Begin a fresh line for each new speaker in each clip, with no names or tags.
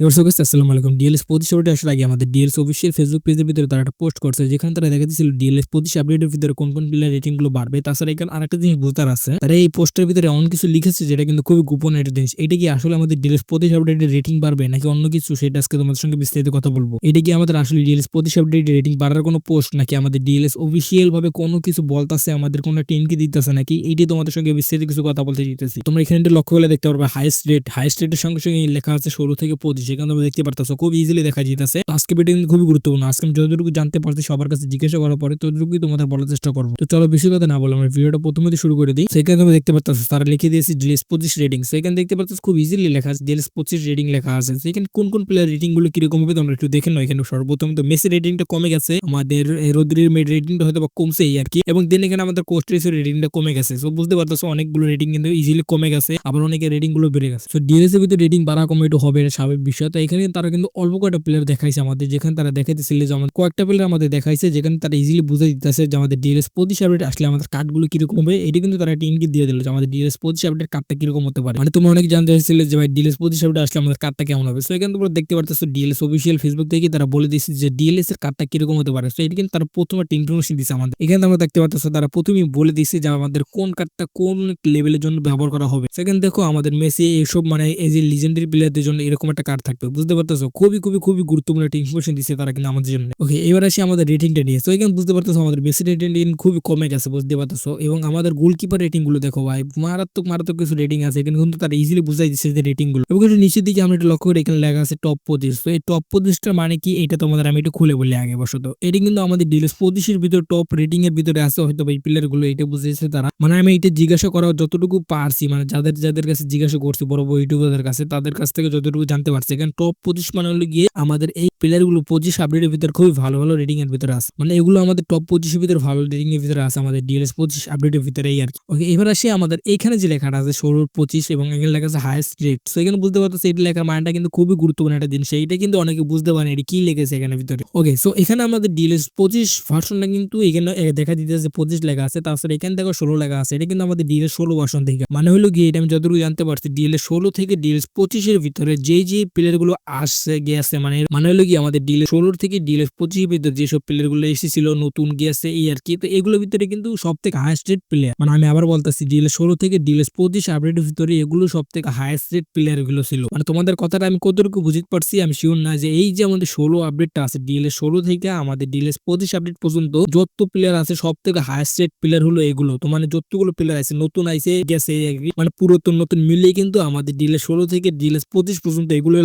এবার সো আসসালামু আলাইকুম ডিএলএস পঁচিশ আপডেট আসার আগে আমাদের ডিএলএস অফিসিয়াল ফেসবুক পেজের ভিতরে তারা একটা পোস্ট করছে, যেখানে তারা দেখা দেখাচ্ছিল ডিএলএস পঁচিশ আপডেটের ভিতরে কোন কোন প্লেয়ার রেটিংগুলো বাড়বে। তাছাড়া এখানে আরেকটা জিনিস বোঝার আছে, তারা এই পোস্টের ভিতরে এমন কিছু লিখেছে যেটা কিন্তু খুবই গোপন একটা জিনিস। এটা কি আসলে আমাদের ডিএলএস পঁচিশ আপডেটের রেটিং বাড়বে, নাকি অন্য কিছু? সেটা আজকে তোমাদের সঙ্গে বিস্তারিত কথা বলব। এটা কি আমাদের আসলে ডিএলএস পঁচিশ আপডেটের রেটিং বাড়ার কোনো পোস্ট নাকি আমাদের ডিএলএস অফিসিয়াল ভাবে কোনো কিছু বলতাছে, আমাদের কোনো টিমকে দিতেছে, নাকি এইটাই তোমাদের সঙ্গে বিস্তারিত কিছু কথা বলতে চাইতেছি। তোমরা এখানে লক্ষ্য করলে দেখতে পারবে হাইস্ট রেট হাইস্ট রেটের সঙ্গে সঙ্গে লেখা আছে ষোলো থেকে পঁচিশ। এখানে তোমরা দেখতে পারতেছো, খুব ইজিলি দেখা যেতেছে আজকে ভিডিও খুবই গুরুত্বপূর্ণ। আজকে আমি যতটুকু জানতে পারছি, সবার কাছে জিজ্ঞাসা করার পরে ততটুকুই তোমাদের বলার চেষ্টা করব। তো চলো বেশি কথা না বলো আমরা ভিডিওটা প্রথমে শুরু করে দিই। সেখানে তোমরা দেখতে পারতেছো, তারা লিখে দিয়েছি ডিএস পঁচিশ রেটিং সেখানে দেখতে পারতেছো, খুব ইজিলি লেখা আছে ডিএস পঁচিশ রেটিং লেখা আছে। সেখানে কোন কোন প্লেয়ার রেটিংগুলো কীরকম হবে তোমরা একটু দেখে নাও এখানে। সর্বপ্রথম তো মেসি রেটিংটা কমে গেছে, আমাদের রোদ্রির মেড রেটিংটা হয়তো বা কমছে এই আর কি। এবং দেন এখানে আমাদের কোস্ট্রেসের রেটিংটা কমে গেছে। সো বুঝতে পারতেছো, অনেকগুলো রেটিং কিন্তু ইজিলি কমে গেছে, আবার অনেকের রেটিংগুলো বেড়ে গেছে। সো ডিএস এর ভিতরে রেটিং বাড়া কমে একটু হবে স্বাভাবিক বিষয়। তো এখানে তারা কিন্তু অল্প কয়েকটা প্লেয়ার দেখাইছে আমাদের। যেখানে তারা দেখাইতেছিল যে আমাদের কয়েকটা প্লেয়ার আমাদের দেখাইছে, যেখানে তারা ইজিলি বুঝে দিতেছে যে আমাদের ডিএলএস পঁচিশ আপডেট আসলে আমাদের কার্ডগুলো কীরকম হবে। এটা কিন্তু তারা একটা ইঙ্গিত দিয়ে দিল যে আমাদের ডিএলএস পঁচিশ আপডেট কার্ডটা কীরকম হতে পারে। মানে তোমরা অনেক জানতে চাইছিলে যে ভাই ডিএলএস পঁচিশ আপডেট আসলে আমাদের কার্ডটা কেমন হবে। সো এখানে তোমরা দেখতে পারতেছো ডিএলএস অফিসিয়াল ফেসবুক থেকে তারা বলে দিয়েছে যে ডিএলএস এর কার্ডটা কীরকম হতে পারে। সো এটা কিন্তু তারা প্রথমে একটা ইনফরমেশন দিচ্ছে আমাদের। এখানে তোমরা দেখতে পারতেছো তারা প্রথমেই বলে দিচ্ছে যে আমাদের কোন কার্ডটা কোন লেভেলের জন্য ব্যবহার করা হবে। সেখানে দেখো আমাদের মেসি এইসব মানে এই যে লিজেন্ডারি প্লেয়ারদের জন্য এরকম একটা কার্ড থাকবে, বুঝতে পারতেছো? খুবই খুবই খুবই গুরুত্বপূর্ণ একটা ইনফরমেশন দিচ্ছে তারা কিন্তু আমাদের জন্য। ওকে এবার আসি আমাদের রেটিংটা নিয়ে। তো এখানে বুঝতে পারতেছো আমাদের বেশি রেটিং খুবই কমে গেছে, বুঝতে পারতেছো? এবং আমাদের গোলকিপার রেটিংগুলো দেখো ভাই, মারাত্মক মারাত্মক কিছু রেটিং আছে। এখানে কিন্তু তারা ইজিলি বুঝাই দিচ্ছে যে রেটিংগুলো। এবং একটু নিচের দিকে আমরা একটু লক্ষ্য করি এখানে লেখা আছে টপ পঁচিশ। তো এই টপ পঁচিশটার মানে কি? এটা তোমাদের আমি একটু খুলে বলি আগে বসত। এটি কিন্তু আমাদের ডিলেস পঁচিশের ভিতরে টপ রেটিং এর ভিতরে আছে, হয়তো এই প্লেয়ারগুলো এটা বুঝেছে তারা। মানে আমি এটা জিজ্ঞাসা করা যতটুকু পারছি মানে যাদের যাদের কাছে জিজ্ঞাসা করছি, বড় বড় ইউটিউবারদের কাছে, তাদের কাছ থেকে যতটুকু জানতে পারছি এখানে টপ পঁচিশ মানে হলো গিয়ে আমাদের এই প্লেয়ারগুলো পঁচিশ আপডেটের ভিতরে খুবই ভালো ভালো রেটিং এর ভিতরে আছে। মানে এগুলো আমাদের টপ পঁচিশের ভিতরে ভালো রেটিং এর ভিতরে আছে আমাদের ডিএলএস পঁচিশ আপডেটের ভিতরে এই আর কি। ওকে এবার আসি আমাদের এখানে যে লেখাটা আছে ষোলো পঁচিশ এবং এখানে লেখা আছে হাইস্ট রেট তো এখানে বুঝতে পারতো এই লেখার মানটা কিন্তু খুবই গুরুত্বপূর্ণ একটা দিন সেইটা কিন্তু অনেকে বুঝতে পারে এটি কি লেগেছে এখানে ভিতরে। ওকে সো এখানে আমাদের ডিএলএস পঁচিশ ভার্সনটা কিন্তু এখানে দেখা দিতেছে পঁচিশ লেখা আছে তাছাড়া এখানে দেখো ষোলো লেখা আছে। এটা কিন্তু আমাদের ডিএলএস ষোলো ভার্সন থেকে। মানে হলো গিয়ে এটা আমি যতটুকু জানতে পারছি ডিএলএস ষোলো থেকে ডিএলএস পঁচিশের ভিতরে যে যে প্লেয়ার গুলো আসছে গিয়েছে মানে মানে হলো কি আমাদের ডিলে ষোলোর থেকে ডিএলএস পঁচিশের ভিতরে যেসব প্লেয়ারগুলো এসেছিল, নতুন গিয়েছে এই আর কি। তো এগুলোর ভিতরে কিন্তু সব থেকে হাইস্ট রেট প্লেয়ার মানে আমি আবার বলতেছি ডিএলএস ষোলো থেকে ডিএলএস পঁচিশ আপডেটের ভিতরে এগুলো সব থেকে হাইস্ট রেট প্লেয়ারগুলো ছিল। মানে তোমাদের কথাটা আমি কতটুকু বুঝতে পারছি আমি শিওর না যে এই যে আমাদের ষোলো আপডেটটা আছে ডিএলএস ষোলো থেকে আমাদের ডিএলএস পঁচিশ আপডেট পর্যন্ত যত প্লেয়ার আছে সব থেকে হাইস্ট রেট প্লেয়ার হলো এগুলো। তো মানে যতগুলো প্লেয়ার আছে, নতুন আইসে গেছে মানে পুরাতন, নতুন মিলিয়ে কিন্তু আমাদের ডিএলএস ষোলো থেকে ডিএলএস পঁচিশ পর্যন্ত এগুলো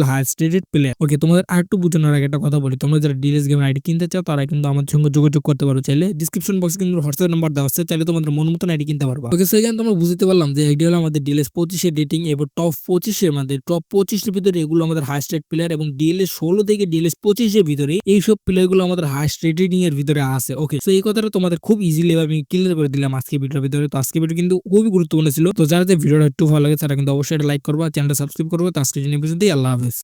প্লেয়ার ওকে তোমাদের আর একটু বোঝানোর আগে একটা কথা বলি। তোমরা যারা ডিএলএস গেম আইডি কিনতে চাও, তারা কিন্তু আমাদের সঙ্গে যোগাযোগ করতে পারো। চাইলে ডিসক্রিপশন বক্সে কিন্তু হোয়াটসঅ্যাপ নাম্বার দেওয়া আছে, চাইলে তোমাদের মন মতন আইডি কিনতে পারবা। ওকে সেখানে তোমরা বুঝতে পারলাম যে হলো আমাদের ডিএলএস পঁচিশের রেটিং এবং টপ টপ পঁচিশের ভিতরে এগুলো আমাদের হাইস্ট প্লেয়ার এবং ডিএলএস ষোলো থেকে ডিএলএস পঁচিশের ভিতরে এইসব প্লেয়ারগুলো আমাদের হাইস্ট রেটিং এর ভিতরে আছে। ওকে তো এই কথাটা তোমাদের খুব ইজিলি আমি ক্লিয়ার করে দিলাম আজকে ভিডিওর ভিতরে। তো আজকে ভিডিও কিন্তু খুবই গুরুত্বপূর্ণ ছিল। তো যারা ভিডিওটা একটু ভালো লাগে তারা কিন্তু অবশ্যই লাইক করবা চ্যানেলটা সাবস্ক্রাইব করব। তো আজকে জন্য পর্যন্তই, আল্লাহ